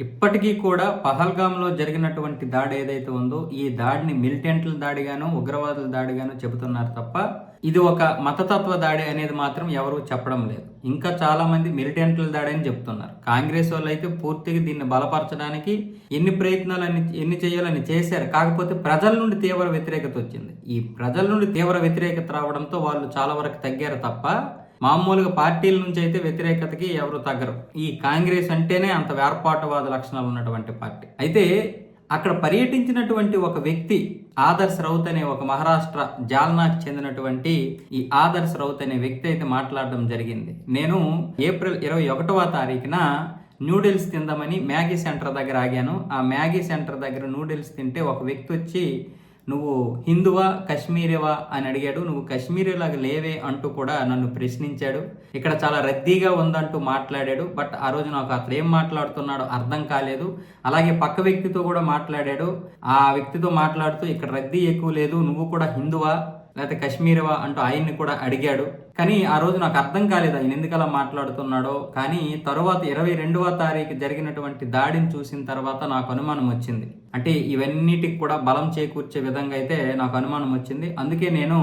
ఇప్పటికీ కూడా పహల్గామ్లో జరిగినటువంటి దాడి ఏదైతే ఉందో ఈ దాడిని మిలిటెంట్ల దాడిగాను ఉగ్రవాదుల దాడిగాను చెబుతున్నారు తప్ప ఇది ఒక మతతత్వ దాడి అనేది మాత్రం ఎవరూ చెప్పడం లేదు. ఇంకా చాలామంది మిలిటెంట్ల దాడి అని చెప్తున్నారు కాంగ్రెస్ వాళ్ళు అయితే పూర్తిగా దీన్ని బలపరచడానికి ఎన్ని ప్రయత్నాలు అని ఎన్ని చేయాలని చేశారు. కాకపోతే ప్రజల నుండి తీవ్ర వ్యతిరేకత వచ్చింది. ఈ ప్రజల నుండి తీవ్ర వ్యతిరేకత రావడంతో వాళ్ళు చాలా వరకు తగ్గారు తప్ప మామూలుగా పార్టీల నుంచి అయితే వ్యతిరేకతకి ఎవరు తగ్గరు. ఈ కాంగ్రెస్ అంటేనే అంత వేర్పాటువాద లక్షణాలు ఉన్నటువంటి పార్టీ. అయితే అక్కడ పర్యటించినటువంటి ఒక వ్యక్తి ఆదర్శ్ రౌత్ అనే ఒక మహారాష్ట్ర జాల్నాకు చెందినటువంటి ఈ ఆదర్శ్ రౌత్ అనే వ్యక్తి అయితే మాట్లాడడం జరిగింది. నేను ఏప్రిల్ ఇరవై ఒకటవ తారీఖున నూడిల్స్ తిందామని మ్యాగీ సెంటర్ దగ్గర ఆగాను. ఆ మ్యాగీ సెంటర్ దగ్గర నూడిల్స్ తింటే ఒక వ్యక్తి వచ్చి నువ్వు హిందువా కశ్మీరేవా అని అడిగాడు. నువ్వు కశ్మీరీలాగా లేవే అంటూ కూడా నన్ను ప్రశ్నించాడు. ఇక్కడ చాలా రద్దీగా ఉందంటూ మాట్లాడాడు. బట్ ఆ రోజు నాకు అతను ఏం మాట్లాడుతున్నాడో అర్థం కాలేదు. అలాగే పక్క వ్యక్తితో కూడా మాట్లాడాడు. ఆ వ్యక్తితో మాట్లాడుతూ ఇక్కడ రద్దీ ఎక్కువ లేదు నువ్వు కూడా హిందువా? లేకపోతే కశ్మీరవా అంటూ ఆయన్ని కూడా అడిగాడు. కానీ ఆ రోజు నాకు అర్థం కాలేదు ఆయన ఎందుకు అలా మాట్లాడుతున్నాడో. కానీ తరువాత ఇరవై రెండవ తారీఖు జరిగినటువంటి దాడిని చూసిన తర్వాత నాకు అనుమానం వచ్చింది. అంటే ఇవన్నిటికి కూడా బలం చేకూర్చే విధంగా అయితే నాకు అనుమానం వచ్చింది. అందుకే నేను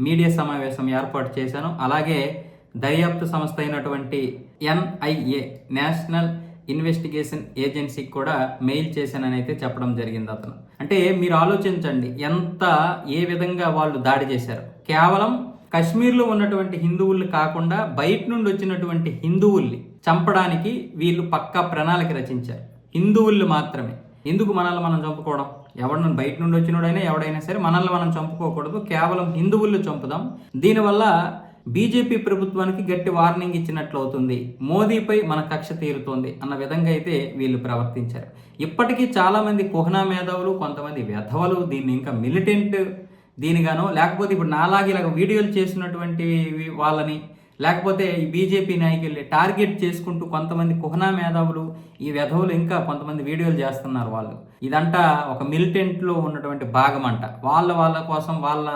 మీడియా సమావేశం ఏర్పాటు చేశాను. అలాగే దర్యాప్తు సంస్థ అయినటువంటి ఎన్ఐఏ నేషనల్ ఇన్వెస్టిగేషన్ ఏజెన్సీకి కూడా మెయిల్ చేశానని అయితే చెప్పడం జరిగింది అతను. అంటే మీరు ఆలోచించండి ఎంత ఏ విధంగా వాళ్ళు దాడి చేశారు. కేవలం కశ్మీర్లో ఉన్నటువంటి హిందువుల్ని కాకుండా బయట నుండి వచ్చినటువంటి హిందువుల్ని చంపడానికి వీళ్ళు పక్కా ప్రణాళిక రచించారు. హిందువుల్ని మాత్రమే. ఎందుకు మనల్ని మనం చంపుకోవడం? ఎవరిని బయట నుండి వచ్చినోడైనా ఎవడైనా సరే మనల్ని మనం చంపుకోకూడదు కేవలం హిందువుల్ని చంపుదాం. దీనివల్ల బీజేపీ ప్రభుత్వానికి గట్టి వార్నింగ్ ఇచ్చినట్లు అవుతుంది మోదీపై మన కక్ష తీరుతోంది అన్న విధంగా అయితే వీళ్ళు ప్రవర్తించారు. ఇప్పటికీ చాలామంది కుహనా మేధావులు కొంతమంది వ్యధవలు దీన్ని ఇంకా మిలిటెంట్ దీనిగానో లేకపోతే ఇప్పుడు నాలాగే ఇలాగ వీడియోలు చేసినటువంటి వాళ్ళని లేకపోతే ఈ బీజేపీ నాయకుల్ని టార్గెట్ చేసుకుంటూ కొంతమంది కుహనా మేధావులు ఈ వెధవులు ఇంకా కొంతమంది వీడియోలు చేస్తున్నారు వాళ్ళు. ఇదంతా ఒక మిలిటెంట్లో ఉన్నటువంటి భాగం అంట. వాళ్ళ వాళ్ళ కోసం వాళ్ళ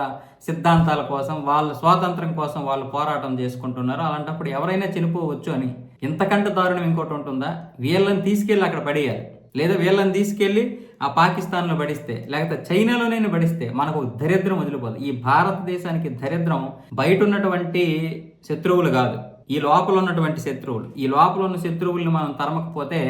సిద్ధాంతాల కోసం వాళ్ళ స్వాతంత్రం కోసం వాళ్ళు పోరాటం చేసుకుంటున్నారు. అలాంటప్పుడు ఎవరైనా చనిపోవచ్చు అని. ఇంతకంటే దారుణం ఇంకోటి ఉంటుందా? వీళ్ళని తీసుకెళ్ళి అక్కడ పడేయాలి. లేదా వీళ్ళని తీసుకెళ్ళి ఆ పాకిస్తాన్లో పడిస్తే లేకపోతే చైనాలోనైనా పడిస్తే మనకు దరిద్రం వదిలిపోదు. ఈ భారతదేశానికి దరిద్రం బయట ఉన్నటువంటి శత్రువులు కాదు. ఈ లోపల ఉన్నటువంటి శత్రువులు. ఈ లోపల ఉన్న శత్రువుల్ని మనం తరమకపోతే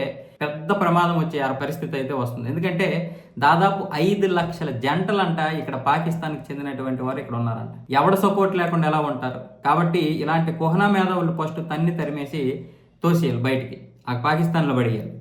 పెద్ద ప్రమాదం వచ్చే పరిస్థితి అయితే వస్తుంది. ఎందుకంటే దాదాపు ఐదు లక్షల జంటలంట ఇక్కడ పాకిస్తాన్కి చెందినటువంటి వారు ఇక్కడ ఉన్నారంట. ఎవడ సపోర్ట్ లేకుండా ఎలా ఉంటారు? కాబట్టి ఇలాంటి కుహనా మేధావులు ఫస్ట్ తన్ని తరిమేసి తోసేయాలి బయటికి. ఆ పాకిస్తాన్లో పడేయాలి.